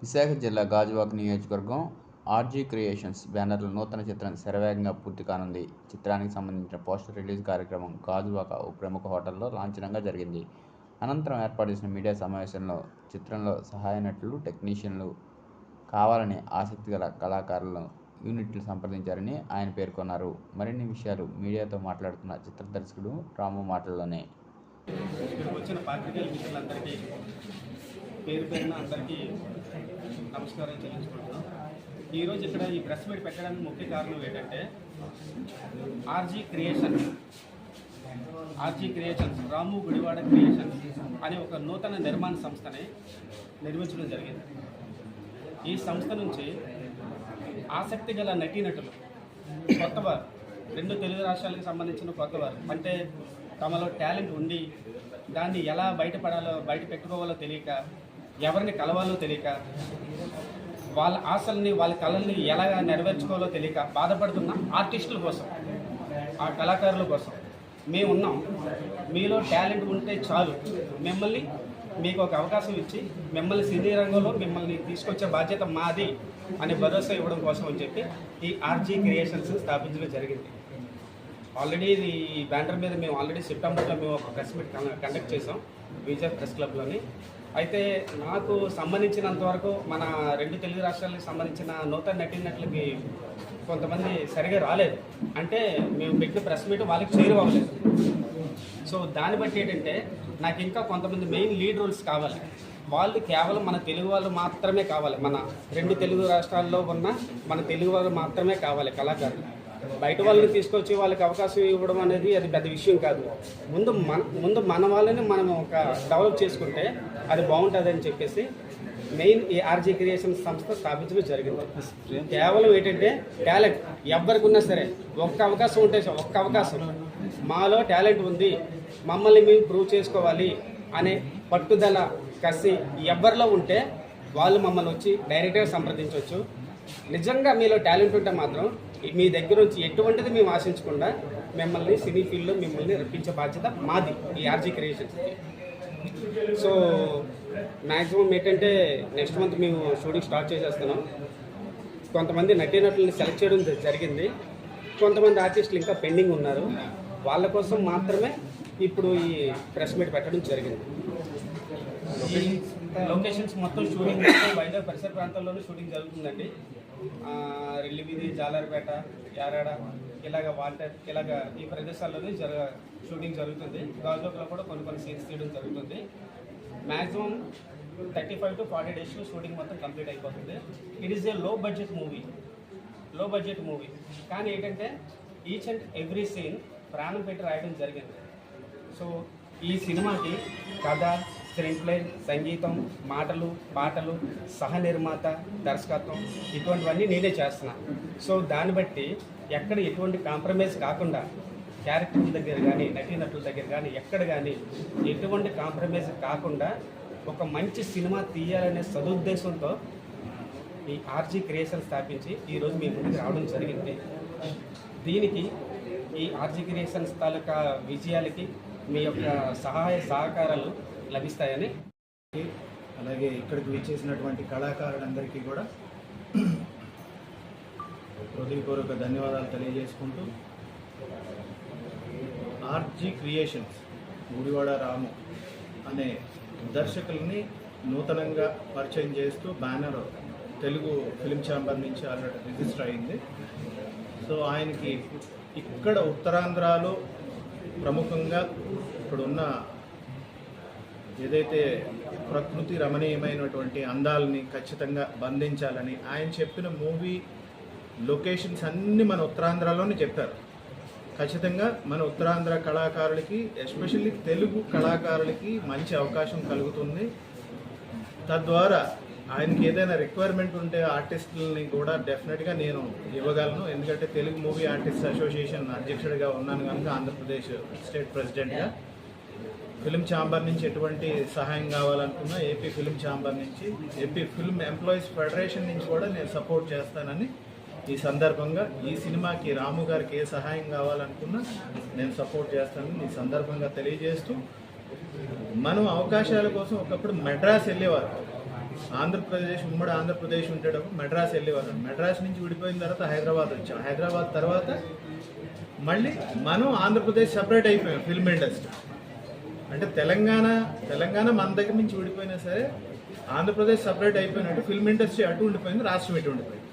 విశాఖ జిల్లా గాజువాక నియోజకవర్గం RG creations బ్యానర్లో నూతన చిత్రం శరవేగంగా పూర్తి కానుంది. చిత్రానికి సంబంధించిన పోస్టర్ రిలీజ్ కార్యక్రమం గాజువాక ఓ ప్రముఖ హోటల్లో లాంఛనంగా జరిగింది. అనంతరం ఏర్పాటు చేసిన మీడియా సమావేశంలో చిత్రంలో సహాయ నటులు టెక్నీషియన్లు కావాలని ఆసక్తి గల కళాకారులను యూనిట్లు సంప్రదించారని ఆయన పేర్కొన్నారు. మరిన్ని విషయాలు మీడియాతో మాట్లాడుతున్న చిత్ర దర్శకుడు రాము మాటల్లోనే. వచ్చిన పాత్రికేయుల మిత్రులందరికీ పేరు పేరున అందరికీ నమస్కారం చెల్లించుకుంటున్నాం. ఈరోజు ఇక్కడ ఈ ప్రెస్ మీట్ పెట్టడానికి ముఖ్య కారణం ఏంటంటే RG creation RG creations Ramu Gudivada creations అనే ఒక నూతన నిర్మాణ సంస్థని నిర్మించడం జరిగింది. ఈ సంస్థ నుంచి ఆసక్తి గల నటీనటులు కొత్తవారు రెండు తెలుగు రాష్ట్రాలకు సంబంధించిన కొత్తవారు అంటే తమలో టాలెంట్ ఉండి దాన్ని ఎలా బయటపడాలో బయట పెట్టుకోవాలో తెలియక ఎవరిని కలవాలో తెలియక వాళ్ళ ఆశల్ని వాళ్ళ కళల్ని ఎలా నెరవేర్చుకోవాలో తెలియక బాధపడుతున్న ఆర్టిస్టుల కోసం ఆ కళాకారుల కోసం మేము ఉన్నాం. మీలో టాలెంట్ ఉంటే చాలు. మిమ్మల్ని మీకు ఒక అవకాశం ఇచ్చి మిమ్మల్ని సినీ రంగంలో మిమ్మల్ని తీసుకొచ్చే బాధ్యత మాది అనే భరోసా ఇవ్వడం కోసం అని చెప్పి ఈ ఆర్జీ క్రియేషన్స్ స్థాపించడం జరిగింది. ఆల్రెడీ ఈ బ్యానర్ మీద మేము ఆల్రెడీ సెప్టెంబర్లో మేము ఒక ప్రెస్ మీట్ కండక్ట్ చేసాం విజయ్ ప్రెస్ క్లబ్లోని. అయితే నాకు సంబంధించినంత వరకు మన రెండు తెలుగు రాష్ట్రాలకు సంబంధించిన నూతన నటీనటులకి కొంతమంది సరిగా రాలేదు. అంటే మేము పెట్టిన ప్రెస్ మీట్ వాళ్ళకి చేరువవ్వలేదు సో దాన్ని బట్టి ఏంటంటే నాకు ఇంకా కొంతమంది మెయిన్ లీడ్ రోల్స్ కావాలి. వాళ్ళు కేవలం మన తెలుగు వాళ్ళు మాత్రమే కావాలి. మన రెండు తెలుగు రాష్ట్రాల్లో ఉన్న మన తెలుగు వాళ్ళు మాత్రమే కావాలి కళాకారులు. బయట వాళ్ళని తీసుకొచ్చి వాళ్ళకి అవకాశం ఇవ్వడం అనేది అది పెద్ద విషయం కాదు. ముందు మన ముందు మన వాళ్ళని మనం ఒక డెవలప్ చేసుకుంటే అది బాగుంటుంది అని చెప్పేసి మెయిన్ ఈ ఆర్జీ క్రియేషన్ సంస్థ స్థాపించడం జరిగింది. కేవలం ఏంటంటే టాలెంట్ ఎవరికి ఉన్నా సరే ఒక్క అవకాశం ఉంటే ఒక్క అవకాశం. మాలో టాలెంట్ ఉంది మమ్మల్ని మేము ప్రూవ్ చేసుకోవాలి అనే పట్టుదల కసి ఎవరిలో ఉంటే వాళ్ళు మమ్మల్ని వచ్చి డైరెక్ట్గా సంప్రదించవచ్చు. నిజంగా మీలో టాలెంట్ ఉంటే మాత్రం మీ దగ్గర నుంచి ఎటువంటిది మేము ఆశించకుండా మిమ్మల్ని సినీ ఫీల్డ్లో మిమ్మల్ని రప్పించే బాధ్యత మాది ఈ ఆర్జీ క్రియేషన్స్ సో మ్యాక్సిమం ఏంటంటే నెక్స్ట్ మంత్ మేము షూటింగ్ స్టార్ట్ చేసేస్తున్నాం. కొంతమంది నటీనటులను సెలెక్ట్ చేయడం జరిగింది. కొంతమంది ఆర్టిస్టులు ఇంకా పెండింగ్ ఉన్నారు. వాళ్ళ కోసం మాత్రమే ఇప్పుడు ఈ ప్రెస్ మీట్ పెట్టడం జరిగింది. లొకేషన్స్ మొత్తం షూటింగ్ వైజాగ్ పరిసర ప్రాంతాల్లోనే షూటింగ్ జరుగుతుందండి. రెల్లిబీది జాలర్పేట యారాడ ఇలాగ వాల్టర్ ఇలాగ ఈ ప్రదేశాల్లోనే జర షూటింగ్ జరుగుతుంది. గాజువాకలో కూడా కొన్ని కొన్ని సీన్స్ తీయడం జరుగుతుంది. Maximum thirty five to forty డేస్లో షూటింగ్ మొత్తం కంప్లీట్ అయిపోతుంది. It is a low budget movie low budget movie కానీ ఏంటంటే ఈచ్ అండ్ ఎవ్రీ సీన్ ప్రాణం పెట్టి రాయడం జరిగింది. సో ఈ సినిమాకి కథ స్క్రీన్ ప్లే సంగీతం మాటలు పాటలు సహ నిర్మాత దర్శకత్వం ఇటువంటివన్నీ నేనే చేస్తున్నాను సో దాన్ని బట్టి ఎక్కడ ఎటువంటి కాంప్రమైజ్ కాకుండా క్యారెక్టర్ల దగ్గర కానీ నటీనటుల దగ్గర కానీ ఎక్కడ కానీ ఎటువంటి కాంప్రమైజ్ కాకుండా ఒక మంచి సినిమా తీయాలనే సదుద్దేశంతో ఈ ఆర్జీ క్రియేషన్ స్థాపించి ఈరోజు మీ ముందుకు రావడం జరిగింది. దీనికి ఈ ఆర్జీ క్రియేషన్స్ తాలూకా విజయాలకి మీ యొక్క సహాయ సహకారాలు లభిస్తాయని. అలాగే ఇక్కడికి విచ్చేసినటువంటి కళాకారులందరికీ కూడా హృదయపూర్వక ధన్యవాదాలు తెలియజేసుకుంటూ ఆర్జీ క్రియేషన్స్ గుడివాడ రాము అనే దర్శకుల్ని నూతనంగా పరిచయం చేస్తూ బ్యానర్ తెలుగు ఫిలిం ఛాంబర్ నుంచి ఆల్రెడీ రిజిస్టర్ అయింది. సో ఆయనకి ఇక్కడ ఉత్తరాంధ్రలో ప్రముఖంగా ఇప్పుడున్న ఏదైతే ప్రకృతి రమణీయమైనటువంటి అందాలని ఖచ్చితంగా బంధించాలని ఆయన చెప్పిన మూవీ లొకేషన్స్ అన్నీ మన ఉత్తరాంధ్రలోనే చెప్పారు. ఖచ్చితంగా మన ఉత్తరాంధ్ర కళాకారులకి ఎస్పెషల్లీ తెలుగు కళాకారులకి మంచి అవకాశం కలుగుతుంది. తద్వారా ఆయనకి ఏదైనా రిక్వైర్మెంట్ ఉంటే ఆర్టిస్టులని కూడా డెఫినెట్గా నేను ఇవ్వగలను. ఎందుకంటే తెలుగు మూవీ ఆర్టిస్ట్ అసోసియేషన్ అధ్యక్షుడిగా ఉన్నాను కనుక ఆంధ్రప్రదేశ్ స్టేట్ ప్రెసిడెంట్గా. ఫిలిం ఛాంబర్ నుంచి ఎటువంటి సహాయం కావాలనుకున్నా ఏపీ ఫిలిం ఛాంబర్ నుంచి ఏపీ ఫిల్మ్ ఎంప్లాయీస్ ఫెడరేషన్ నుంచి కూడా నేను సపోర్ట్ చేస్తానని ఈ సందర్భంగా ఈ సినిమాకి రాము గారికి ఏ సహాయం కావాలనుకున్నా నేను సపోర్ట్ చేస్తానని ఈ సందర్భంగా తెలియజేస్తూ మనం అవకాశాల కోసం ఒకప్పుడు మెడ్రాస్ వెళ్ళేవారు. ఆంధ్రప్రదేశ్ ఉమ్మడి ఆంధ్రప్రదేశ్ ఉండేటప్పుడు మెడ్రాస్ వెళ్ళేవారు. మెడ్రాస్ నుంచి విడిపోయిన తర్వాత హైదరాబాద్ వచ్చాం. హైదరాబాద్ తర్వాత మళ్ళీ మనం ఆంధ్రప్రదేశ్ సపరేట్ అయిపోయాం ఫిల్మ్ ఇండస్ట్రీ అంటే తెలంగాణ తెలంగాణ మన దగ్గర నుంచి విడిపోయినా సరే ఆంధ్రప్రదేశ్ సపరేట్ అయిపోయినట్టు ఫిల్మ్ ఇండస్ట్రీ అటు ఉండిపోయింది రాష్ట్రం ఇటు ఉండిపోయింది.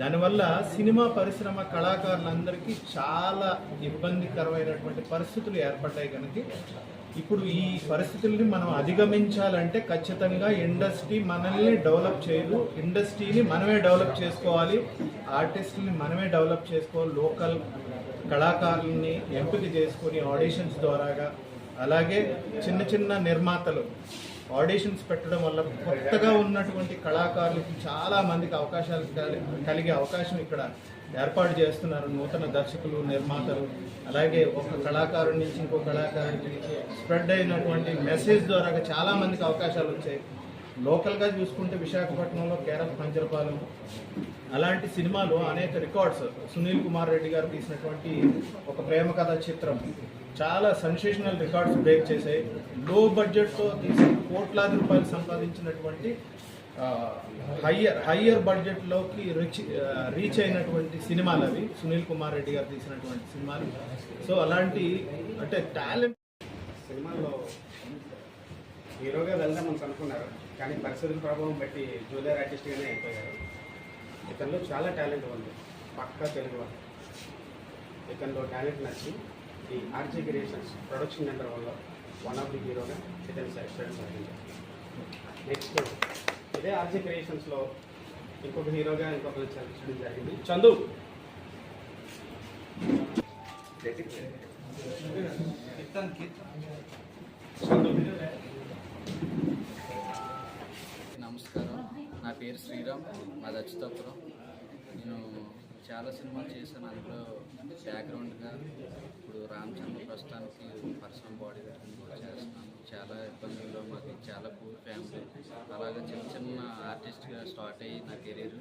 దానివల్ల సినిమా పరిశ్రమ కళాకారులందరికీ చాలా ఇబ్బందికరమైనటువంటి పరిస్థితులు ఏర్పడ్డాయి కనుక ఇప్పుడు ఈ పరిస్థితుల్ని మనం అధిగమించాలంటే ఖచ్చితంగా ఇండస్ట్రీ మనల్ని డెవలప్ చేయదు. ఇండస్ట్రీని మనమే డెవలప్ చేసుకోవాలి. ఆర్టిస్టుల్ని మనమే డెవలప్ చేసుకోవాలి. లోకల్ కళాకారుల్ని ఎంపిక చేసుకొని ఆడిషన్స్ ద్వారాగా అలాగే చిన్న చిన్న నిర్మాతలు ఆడిషన్స్ పెట్టడం వల్ల కొత్తగా ఉన్నటువంటి కళాకారులకు చాలా మందికి అవకాశాలు కలి- కలిగే అవకాశం ఇక్కడ ఏర్పాటు చేస్తున్నారు నూతన దర్శకులు నిర్మాతలు. అలాగే ఒక కళాకారుడి నుంచి ఇంకో కళాకారుడికి స్ప్రెడ్ అయినటువంటి మెసేజ్ ద్వారా చాలా మందికి అవకాశాలు వచ్చాయి. లోకల్గా చూసుకుంటే విశాఖపట్నంలో కేరళ పంచరపాలెం అలాంటి సినిమాలు అనేక రికార్డ్స్ సునీల్ కుమార్ రెడ్డి గారు తీసినటువంటి ఒక ప్రేమ కథ చిత్రం. చాలా సెన్సేషనల్ రికార్డ్స్ బ్రేక్ చేశాయి. లో బడ్జెట్తో తీసి కోట్లాది రూపాయలు సంపాదించినటువంటి హయ్యర్ హయ్యర్ బడ్జెట్లోకి రిచ్ రీచ్ అయినటువంటి సినిమాలు అవి. సునీల్ కుమార్ రెడ్డి గారు తీసినటువంటి సినిమాలు. సో అలాంటి అంటే టాలెంట్ సినిమాలో హీరోగా వెళ్దామని అనుకున్నారు. కానీ పరిస్థితుల ప్రభావం బట్టి జూనియర్ ఆర్టిస్ట్గానే అయిపోయారు. ఇతనిలో చాలా టాలెంట్ ఉంది. పక్కా తెలుగు వాళ్ళు. ఇతనిలో టాలెంట్ నచ్చి ఈ ఆర్జీ క్రియేషన్స్ ప్రొడక్షన్ నెంబర్ వల్ల వన్ ఆఫ్ ది హీరోగా ఇతని సెలెక్ట్ జరిగింది నెక్స్ట్ ఇదే ఆర్జీ క్రియేషన్స్లో ఇంకొక హీరోగా ఇంకొకరు సెలెక్ట్ చేయడం జరిగింది. చందు. చందు. నమస్కారం. నా పేరు శ్రీరామ్ మాది అచ్యుతాపురం. నేను చాలా సినిమాలు చేశాను. అందులో బ్యాక్గ్రౌండ్గా ఇప్పుడు రామచంద్ర ప్రస్తుతానికి పర్సనల్ బాడీ కూడా చేస్తున్నాను. చాలా ఇబ్బందుల్లో మాకు చాలా పూర్ ఫ్యామిలీ అలాగే చిన్న చిన్న ఆర్టిస్ట్గా స్టార్ట్ అయ్యి నా కెరీర్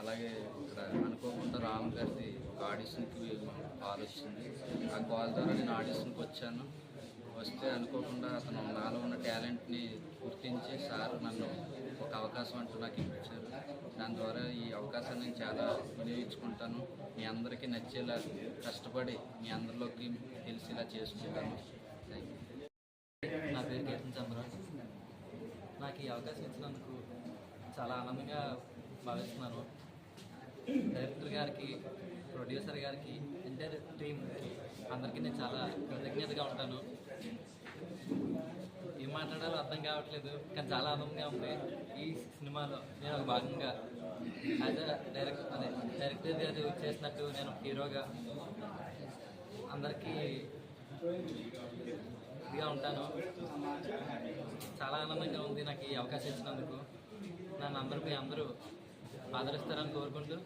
అలాగే ఇక్కడ అనుకోకుండా రామ్ గారిది ఒక ఆడిషన్కి కాల్ వచ్చింది. ఆ కాల్ ద్వారా నేను ఆడిషన్కి వచ్చాను. వస్తే అనుకోకుండా అతను నాలో ఉన్న టాలెంట్ని గుర్తించి సార్ నన్ను ఒక అవకాశం అంటూ నాకు ఇచ్చారు. దాని ద్వారా ఈ అవకాశాన్ని నేను చాలా వినియోగించుకుంటాను. మీ అందరికీ నచ్చేలా కష్టపడి మీ అందరిలోకి తెలిసేలా చేసుకుంటాను. నా పేరు కీర్తన్ చంద్రరాజ్. నాకు ఈ అవకాశం ఇచ్చినందుకు చాలా ఆనందంగా భావిస్తున్నాను. డైరెక్టర్ గారికి ప్రొడ్యూసర్ గారికి ఎంటైర్ టీమ్కి అందరికీ నేను చాలా కృతజ్ఞతగా ఉంటాను. ఏం మాట్లాడాలో అర్థం కావట్లేదు కానీ చాలా ఆనందంగా ఉంది ఈ సినిమాలో. నేను ఒక భాగంగా. యాజ్ అ డైరెక్ట్ అదే డైరెక్టర్ గారు చేసినట్టు నేను హీరోగా అందరికీ ఇదిగా ఉంటాను. చాలా ఆనందంగా ఉంది నాకు ఈ అవకాశం ఇచ్చినందుకు. నన్ను అందరూ మీ అందరూ ఆదరిస్తారని కోరుకుంటూ